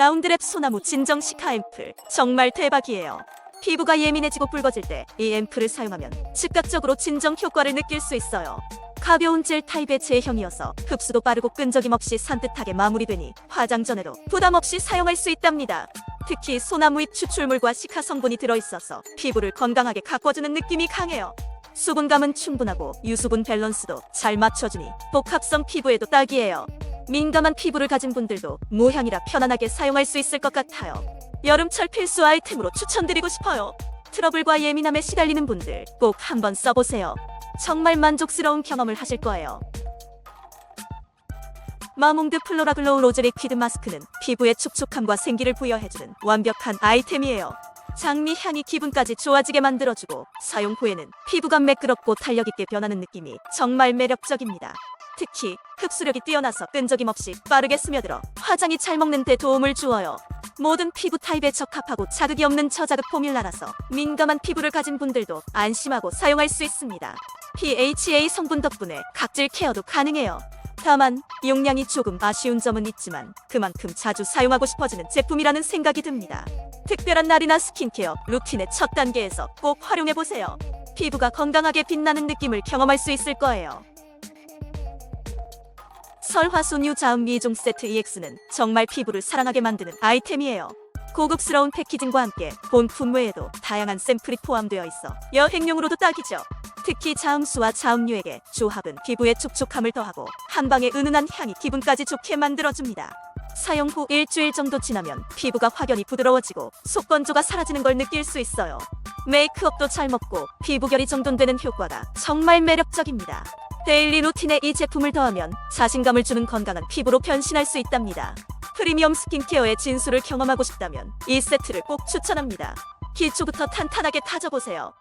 라운드랩 소나무 진정 시카 앰플 정말 대박이에요. 피부가 예민해지고 붉어질 때 이 앰플을 사용하면 즉각적으로 진정 효과를 느낄 수 있어요. 가벼운 젤 타입의 제형이어서 흡수도 빠르고 끈적임 없이 산뜻하게 마무리되니 화장 전에도 부담 없이 사용할 수 있답니다. 특히 소나무잎 추출물과 시카 성분이 들어있어서 피부를 건강하게 가꿔주는 느낌이 강해요. 수분감은 충분하고 유수분 밸런스도 잘 맞춰주니 복합성 피부에도 딱이에요. 민감한 피부를 가진 분들도 무향이라 편안하게 사용할 수 있을 것 같아요. 여름철 필수 아이템으로 추천드리고 싶어요. 트러블과 예민함에 시달리는 분들 꼭 한번 써보세요. 정말 만족스러운 경험을 하실 거예요. 마몽드 플로라 글로우 로즈 리 퀴드 마스크는 피부에 촉촉함과 생기를 부여해주는 완벽한 아이템이에요. 장미 향이 기분까지 좋아지게 만들어주고 사용 후에는 피부가 매끄럽고 탄력 있게 변하는 느낌이 정말 매력적입니다. 특히 흡수력이 뛰어나서 끈적임 없이 빠르게 스며들어 화장이 잘 먹는 데 도움을 주어요. 모든 피부 타입에 적합하고 자극이 없는 저자극 포뮬라라서 민감한 피부를 가진 분들도 안심하고 사용할 수 있습니다. PHA 성분 덕분에 각질 케어도 가능해요. 다만 용량이 조금 아쉬운 점은 있지만 그만큼 자주 사용하고 싶어지는 제품이라는 생각이 듭니다. 특별한 날이나 스킨케어 루틴의 첫 단계에서 꼭 활용해 보세요. 피부가 건강하게 빛나는 느낌을 경험할 수 있을 거예요. 설화소뉴 자음 미종 세트 EX는 정말 피부를 사랑하게 만드는 아이템이에요. 고급스러운 패키징과 함께 본품 외에도 다양한 샘플이 포함되어 있어 여행용으로도 딱이죠. 특히 자음수와 자음류에게 조합은 피부에 촉촉함을 더하고 한방에 은은한 향이 기분까지 좋게 만들어줍니다. 사용 후 일주일 정도 지나면 피부가 확연히 부드러워지고 속건조가 사라지는 걸 느낄 수 있어요. 메이크업도 잘 먹고 피부결이 정돈되는 효과가 정말 매력적입니다. 데일리 루틴에 이 제품을 더하면 자신감을 주는 건강한 피부로 변신할 수 있답니다. 프리미엄 스킨케어의 진수를 경험하고 싶다면 이 세트를 꼭 추천합니다. 기초부터 탄탄하게 다져보세요.